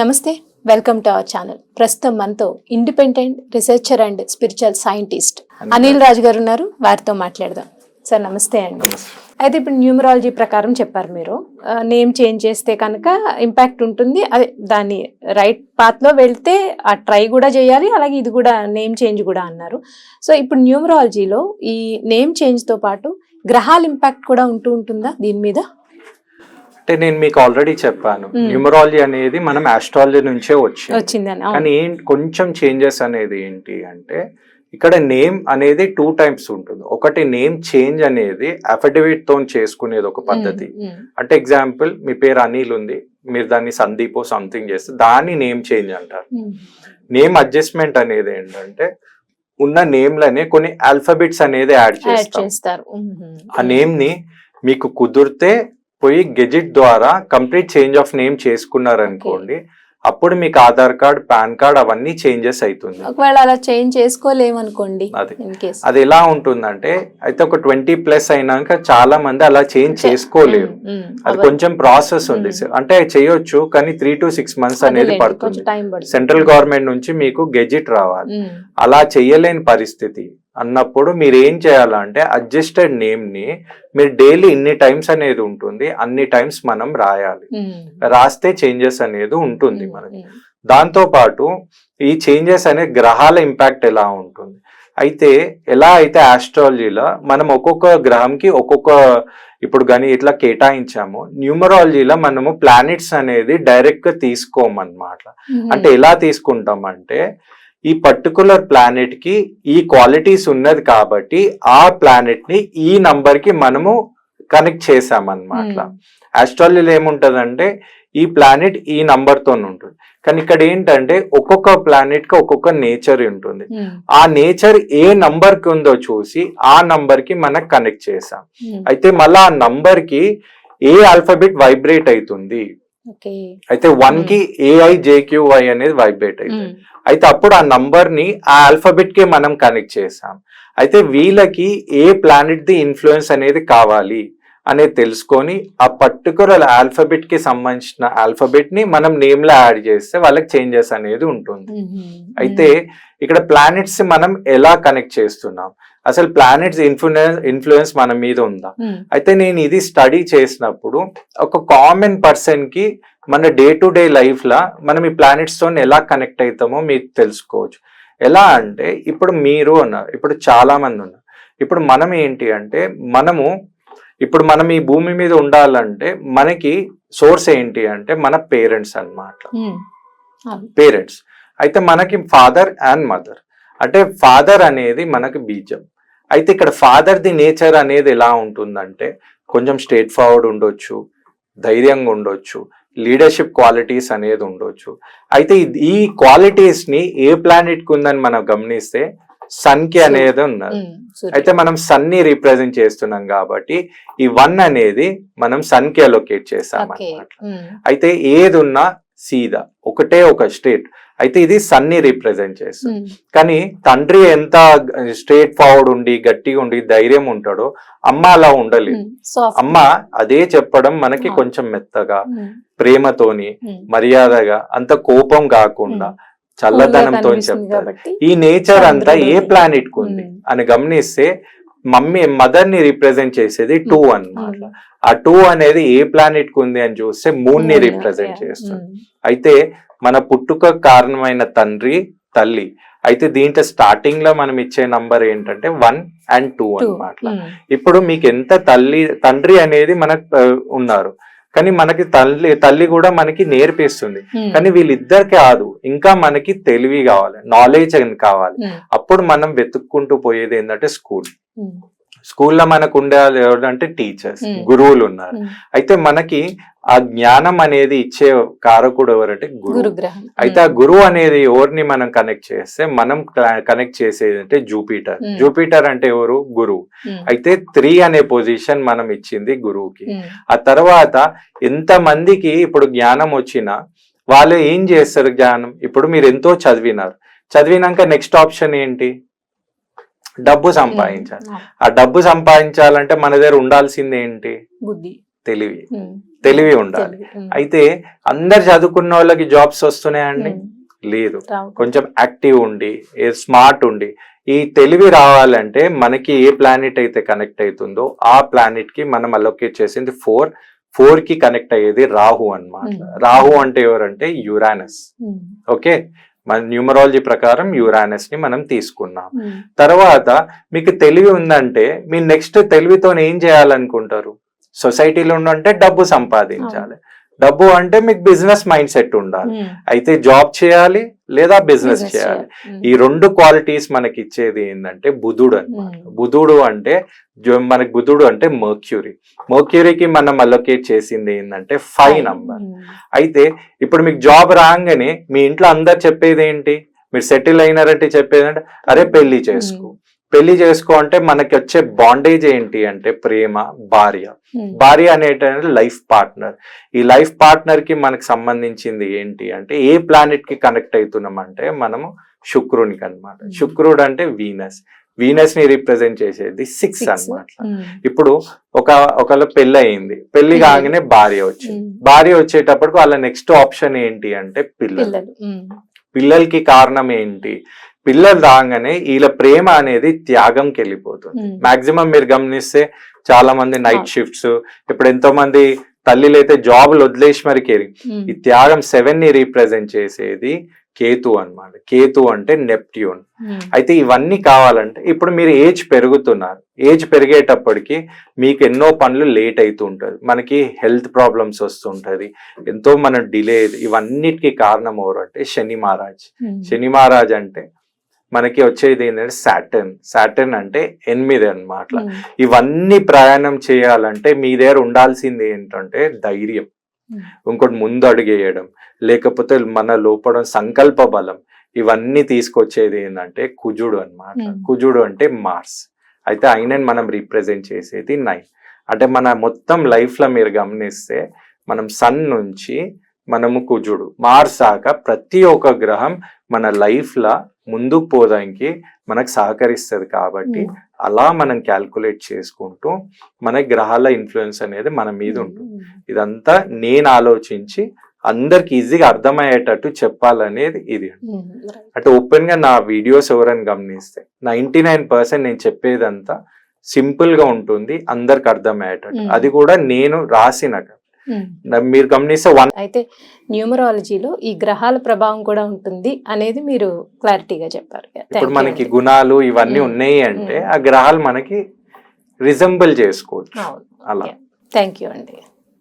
నమస్తే welcome to our channel. ప్రస్తుతం మనతో independent researcher and spiritual scientist Anil Raju గారు ఉన్నారు. వారితో మాట్లాడదాం. సార్ నమస్తే అండి. అయితే ఇప్పుడు న్యూమరాలజీ ప్రకారం చెప్పారు మీరు. నేమ్ చేంజ్ చేస్తే కనుక ఇంపాక్ట్ ఉంటుంది. అదే దాన్ని రైట్ పాత్లో వెళ్తే ఆ ట్రై కూడా చేయాలి అలాగే ఇది కూడా నేమ్ చేంజ్ కూడా అన్నారు. సో ఇప్పుడు న్యూమరాలజీలో ఈ నేమ్ చేంజ్తో పాటు గ్రహాల ఇంపాక్ట్ కూడా ఉంటూ ఉంటుందా దీని మీద? అంటే నేను మీకు ఆల్రెడీ చెప్పాను. న్యూమరాలజీ అనేది మనం ఆస్ట్రాలజీ నుంచే వచ్చింది. కానీ కొంచెం చేంజెస్ అనేది ఏంటి అంటే ఇక్కడ నేమ్ అనేది టూ టైప్స్ ఉంటుంది ఒకటి నేమ్ చేంజ్ అనేది అఫిడవిట్తో చేసుకునేది ఒక పద్ధతి అంటే ఎగ్జాంపుల్ మీ పేరు అనిల్ ఉంది మీరు దాన్ని సందీప్ సంథింగ్ చేస్తే దాన్ని నేమ్ చేంజ్ అంటారు. నేమ్ అడ్జస్ట్మెంట్ అనేది ఏంటంటే ఉన్న నేమ్లనే కొన్ని ఆల్ఫాబెట్స్ అనేది యాడ్ యాడ్ చేస్తాం చేస్తారు. ఆ నేమ్ని మీకు కుదిరితే పోయి గెజిట్ ద్వారా కంప్లీట్ చేంజ్ ఆఫ్ నేమ్ చేసుకున్నారనుకోండి అప్పుడు మీకు ఆధార్ కార్డ్ పాన్ కార్డ్ అవన్నీ చేంజెస్ అవుతుంది ఒకవేళ అలా చేంజ్ చేసుకోలేమనుకోండి అది. అది ఎలా ఉంటుందంటే అయితే ఒక ట్వంటీ ప్లస్ అయినాక చాలా మంది అలా చేంజ్ చేసుకోలేరు. అది కొంచెం ప్రాసెస్ ఉంది. అంటే చేయొచ్చు కానీ త్రీ టు సిక్స్ మంత్స్ అనేది పడుతుంది. సెంట్రల్ గవర్నమెంట్ నుంచి మీకు గెజిట్ రావాలి. అలా చేయలేని పరిస్థితి. అన్నప్పుడు మీరు ఏం చేయాలంటే అడ్జస్టెడ్ నేమ్ని మీరు డైలీ ఇన్ని టైమ్స్ అనేది ఉంటుంది అన్ని టైమ్స్ మనం రాయాలి. రాస్తే చేంజెస్ అనేది ఉంటుంది మనకి. ఉమ్, దాంతో పాటు ఈ చేంజెస్ అనే గ్రహాల ఇంపాక్ట్ ఎలా ఉంటుంది? అయితే ఎలా అయితే ఆస్ట్రాలజీలో మనం ఒక్కొక్క గ్రహంకి ఒక్కొక్క ఇప్పుడు కానీ ఇట్లా కేటాయించాము న్యూమరాలజీలో మనము ప్లానెట్స్ అనేది డైరెక్ట్గా తీసుకోమన్నమాట. అంటే ఎలా తీసుకుంటామంటే ఈ పర్టికులర్ ప్లానెట్కి ఈ క్వాలిటీస్ ఉన్నది కాబట్టి ఆ ప్లానెట్ని ఈ నంబర్కి మనము కనెక్ట్ చేసామన్నమాట ఆస్ట్రాలజీలో ఏముంటదంటే ఈ ప్లానెట్ ఈ నంబర్తో ఉంటుంది. కానీ ఇక్కడ ఏంటంటే ఒక్కొక్క ప్లానెట్కి ఒక్కొక్క నేచర్ ఉంటుంది. ఉమ్, ఆ నేచర్ ఏ నంబర్కి ఉందో చూసి ఆ నంబర్కి మనకు కనెక్ట్ చేసాం అయితే మళ్ళీ ఆ నంబర్కి ఏ ఆల్ఫాబెట్ వైబ్రేట్ అవుతుంది? అయితే వన్కి ఏఐ జేక్యూవై అనేది వైబ్రేట్ ఉమ్, అయితే అప్పుడు ఆ నంబర్ని ఆ ఆల్ఫాబెట్కి మనం కనెక్ట్ చేసాం. అయితే వీళ్ళకి ఏ ప్లానెట్ ది ఇన్ఫ్లుయెన్స్ అనేది కావాలి? అనేది తెలుసుకొని ఆ పర్టికులర్ ఆల్ఫాబెట్కి సంబంధించిన ఆల్ఫాబెట్ని మనం నేమ్లో యాడ్ చేస్తే వాళ్ళకి చేంజెస్ అనేది ఉంటుంది. అయితే ఇక్కడ ప్లానెట్స్ మనం ఎలా కనెక్ట్ చేస్తున్నాం? అసలు ప్లానెట్స్ ఇన్ఫ్లుయెన్స్ ఇన్ఫ్లుయెన్స్ మన మీద ఉందా? అయితే నేను ఇది స్టడీ చేసినప్పుడు ఒక కామన్ పర్సన్కి మన డే టు డే లైఫ్ లా మనం ఈ ప్లానెట్స్తో ఎలా కనెక్ట్ అవుతామో మీకు తెలుసుకోవచ్చు. ఎలా అంటే ఇప్పుడు మీరు ఉన్నారు ఇప్పుడు చాలా మంది ఉన్నారు. ఇప్పుడు మనం ఏంటి అంటే మనము ఇప్పుడు మనం ఈ భూమి మీద ఉండాలంటే మనకి సోర్స్ ఏంటి అంటే మన పేరెంట్స్ అవును. పేరెంట్స్. అయితే మనకి ఫాదర్ అండ్ మదర్. అంటే ఫాదర్ అనేది మనకి బీజం. అయితే ఇక్కడ ఫాదర్ ది నేచర్ అనేది ఎలా ఉంటుందంటే కొంచెం స్ట్రేట్ ఫార్వర్డ్ ఉండొచ్చు ధైర్యంగా ఉండొచ్చు లీడర్షిప్ క్వాలిటీస్ అనేది ఉండొచ్చు. అయితే ఈ క్వాలిటీస్ని ఏ ప్లానెట్కి ఉందని మనం గమనిస్తే సన్కి అనేది ఉన్నది. అయితే మనం సన్ని రిప్రజెంట్ చేస్తున్నాం కాబట్టి ఈ వన్ అనేది మనం సన్కి అలొకేట్ చేసాం ఓకే అన్నమాట ఉమ్, అయితే ఏది ఉన్నా సీదా ఒకటే ఒక స్టేట్ అయితే ఇది సన్ని రిప్రజెంట్ చేస్తుంది కానీ తండ్రి ఎంత స్ట్రేట్ ఫార్వర్డ్ ఉండి గట్టిగా ఉండి ధైర్యం ఉంటాడో అమ్మ అలా ఉండలేదు. అమ్మ అదే చెప్పడం మనకి. కొంచెం మెత్తగా ప్రేమతోని. మర్యాదగా అంత కోపం కాకుండా. చల్లదనంతో చెప్తారు. ఈ నేచర్ అంతా ఏ. ప్లానెట్కు ఉంది. అని గమనిస్తే మమ్మీ మదర్ని రిప్రజెంట్ చేసేది టూ అన్నమాట. ఉమ్. ఆ టూ అనేది ఏ ప్లానెట్కు ఉంది అని చూస్తే మూన్ని రిప్రజెంట్. చేస్తుంది. అయితే మన పుట్టుక కారణమైన తండ్రి తల్లి అయితే దీంట్లో స్టార్టింగ్లో మనం ఇచ్చే నంబర్ ఏంటంటే వన్ అండ్ టూ ఉమ్, ఇప్పుడు మీకు ఎంత తల్లి తండ్రి అనేది మనకు ఉన్నారు. కానీ మనకి తల్లి తల్లి కూడా మనకి నేర్పిస్తుంది. కానీ వీళ్ళిద్దరు కాదు ఇంకా మనకి తెలివి కావాలి నాలెడ్జ్ కావాలి. అప్పుడు మనం వెతుక్కుంటూ పోయేది ఏంటంటే స్కూల్ స్కూల్లో మనకు ఉండే ఎవరంటే టీచర్స్ Hmm. గురువులు ఉన్నారు ఉమ్. అయితే మనకి ఆ జ్ఞానం అనేది ఇచ్చే కారకుడు ఎవరంటే గురువు. గురుగ్రహం. అయితే ఆ గురువు అనేది ఎవరిని మనం కనెక్ట్ చేస్తే మనం కనెక్ట్ చేసేది అంటే జూపిటర్. Hmm. జూపిటర్ అంటే ఎవరు? గురువు. అయితే త్రీ అనే పొజిషన్ మనం ఇచ్చింది గురువుకి. ఆ తర్వాత ఎంత మందికి ఇప్పుడు జ్ఞానం వచ్చినా వాళ్ళు ఏం చేస్తారు జ్ఞానం? ఇప్పుడు మీరు ఎంతో చదివినారు. చదివినాక నెక్స్ట్ ఆప్షన్ ఏంటి? డబ్బు సంపాదించాలి ఆ డబ్బు సంపాదించాలంటే మన దగ్గర ఉండాల్సింది ఏంటి బుద్ధి తెలివి. తెలివి ఉండాలి. అయితే అందరు చదువుకున్న వాళ్ళకి జాబ్స్ వస్తున్నాయండి. లేదు. కొంచెం యాక్టివ్ ఉండి స్మార్ట్ ఉండి ఈ తెలివి రావాలంటే మనకి ఏ ప్లానెట్ అయితే కనెక్ట్ అవుతుందో ఆ ప్లానెట్కి మనం అలొకేట్ చేసింది ఫోర్ ఫోర్కి కనెక్ట్ అయ్యేది రాహు అన్నమాట Hmm. రాహు అంటే ఎవరంటే యురానస్. ఓకే మన న్యూమరాలజీ ప్రకారం యురానస్ని మనం తీసుకున్నాం. ఉమ్. తర్వాత మీకు తెలివి ఉందంటే మీ నెక్స్ట్ తెలివితో ఏం చేయాలనుకుంటారు? సొసైటీలో ఉండంటే డబ్బు సంపాదించాలి. డబ్బు అంటే మీకు బిజినెస్ మైండ్ సెట్ ఉండాలి. ఉమ్. అయితే జాబ్ చేయాలి లేదా బిజినెస్ చేయాలి? ఉమ్. ఈ రెండు క్వాలిటీస్ మనకి ఇచ్చేది ఏంటంటే బుధుడు అన్నమాట. ఉమ్. బుధుడు అంటే మనకి బుధుడు అంటే మర్క్యూరీ మర్క్యూరీకి మనం అలొకేట్ చేసింది ఏంటంటే ఫైవ్ నంబర్. అయితే ఇప్పుడు మీకు జాబ్ రాగానే మీ ఇంట్లో అందరు చెప్పేది ఏంటి? మీరు సెటిల్ అయినారంటే చెప్పేది అంటే అరే పెళ్ళి చేసుకో. పెళ్ళి చేసుకో అంటే మనకి వచ్చే బాండేజ్ ఏంటి అంటే ప్రేమ భార్య ఉమ్. భార్య అనేటువంటి లైఫ్ పార్ట్నర్ ఈ లైఫ్ పార్ట్నర్కి మనకు సంబంధించింది ఏంటి అంటే ఏ ప్లానెట్కి కనెక్ట్ అవుతున్నాం అంటే మనము శుక్రునికి అన్నమాట Hmm. శుక్రుడు అంటే వీనస్ వీనస్ని రిప్రజెంట్ చేసేది సిక్స్. అన్నమాట ఉమ్. ఇప్పుడు ఒక ఒకళ్ళ పెళ్ళి అయింది పెళ్ళి. కాగానే భార్య వచ్చింది. భార్య వచ్చేటప్పటికి వాళ్ళ నెక్స్ట్ ఆప్షన్ ఏంటి అంటే పిల్లలు. పిల్లలకి కారణం ఏంటి పిల్లలు రాగానే వీళ్ళ ప్రేమ అనేది త్యాగంకి వెళ్ళిపోతుంది. మాక్సిమం మీరు గమనిస్తే చాలా మంది నైట్. షిఫ్ట్స్ ఇప్పుడు ఎంతో మంది తల్లిలు అయితే జాబులు వదిలేసి మరి కేరి. ఈ త్యాగం సెవెన్ని రీప్రజెంట్ చేసేది కేతు అన్నమాట కేతు అంటే నెప్ట్యూన్. అయితే ఇవన్నీ కావాలంటే ఇప్పుడు మీరు ఏజ్ పెరుగుతున్నారు ఏజ్ పెరిగేటప్పటికి మీకు ఎన్నో పనులు లేట్ అవుతూ ఉంటుంది మనకి హెల్త్ ప్రాబ్లమ్స్ వస్తుంటది ఎంతో మన డిలే ఇవన్నిటికీ కారణం ఎవరు అంటే శని మహారాజ్. శని మహారాజ్ అంటే మనకి వచ్చేది ఏంటంటే సాటర్న్. సాటర్న్ అంటే ఎనిమిది అన్నమాట. ఉమ్. ఇవన్నీ ప్రయాణం చేయాలంటే మీ దగ్గర ఉండాల్సింది ఏంటంటే ధైర్యం. ఉమ్. ఇంకోటి ముందు అడుగేయడం. లేకపోతే మన లోపల సంకల్ప బలం. ఇవన్నీ తీసుకొచ్చేది ఏంటంటే కుజుడు అన్నమాట. Hmm. కుజుడు అంటే మార్స్. అయితే ఆయనని మనం రిప్రజెంట్ చేసేది నైన్. అంటే మన మొత్తం లైఫ్లో మీరు గమనిస్తే మనం సన్ నుంచి మనము కుజుడు. మార్స్ దాకా ప్రతి ఒక్క గ్రహం మన లైఫ్ లా ముందుకు పోదానికి మనకు సహకరిస్తుంది కాబట్టి ఉమ్. అలా మనం క్యాల్కులేట్ చేసుకుంటూ మన గ్రహాల ఇన్ఫ్లుయెన్స్ అనేది మన మీద ఉంటుంది ఉమ్. ఇదంతా నేను ఆలోచించి అందరికి ఈజీగా అర్థమయ్యేటట్టు చెప్పాలనేది ఇది ఉమ్. అంటే ఓపెన్గా నా వీడియోస్ ఎవరైనా గమనిస్తే నైన్టీ నైన్ పర్సెంట్ నేను చెప్పేదంతా సింపుల్గా ఉంటుంది అందరికి అర్థమయ్యేటట్టు Hmm. అది కూడా నేను రాసిన మీరు గమనిస్తే వన్ అయితే న్యూమరాలజీలో ఈ గ్రహాల ప్రభావం కూడా ఉంటుంది అనేది మీరు క్లారిటీగా చెప్పారు. ఇప్పుడు మనకి గుణాలు ఇవన్నీ Hmm. ఉన్నాయి అంటే Hmm. ఆ గ్రహాలు మనకి రిజంబుల్ చేసుకోవచ్చు. అలా. థ్యాంక్ యూ అండి.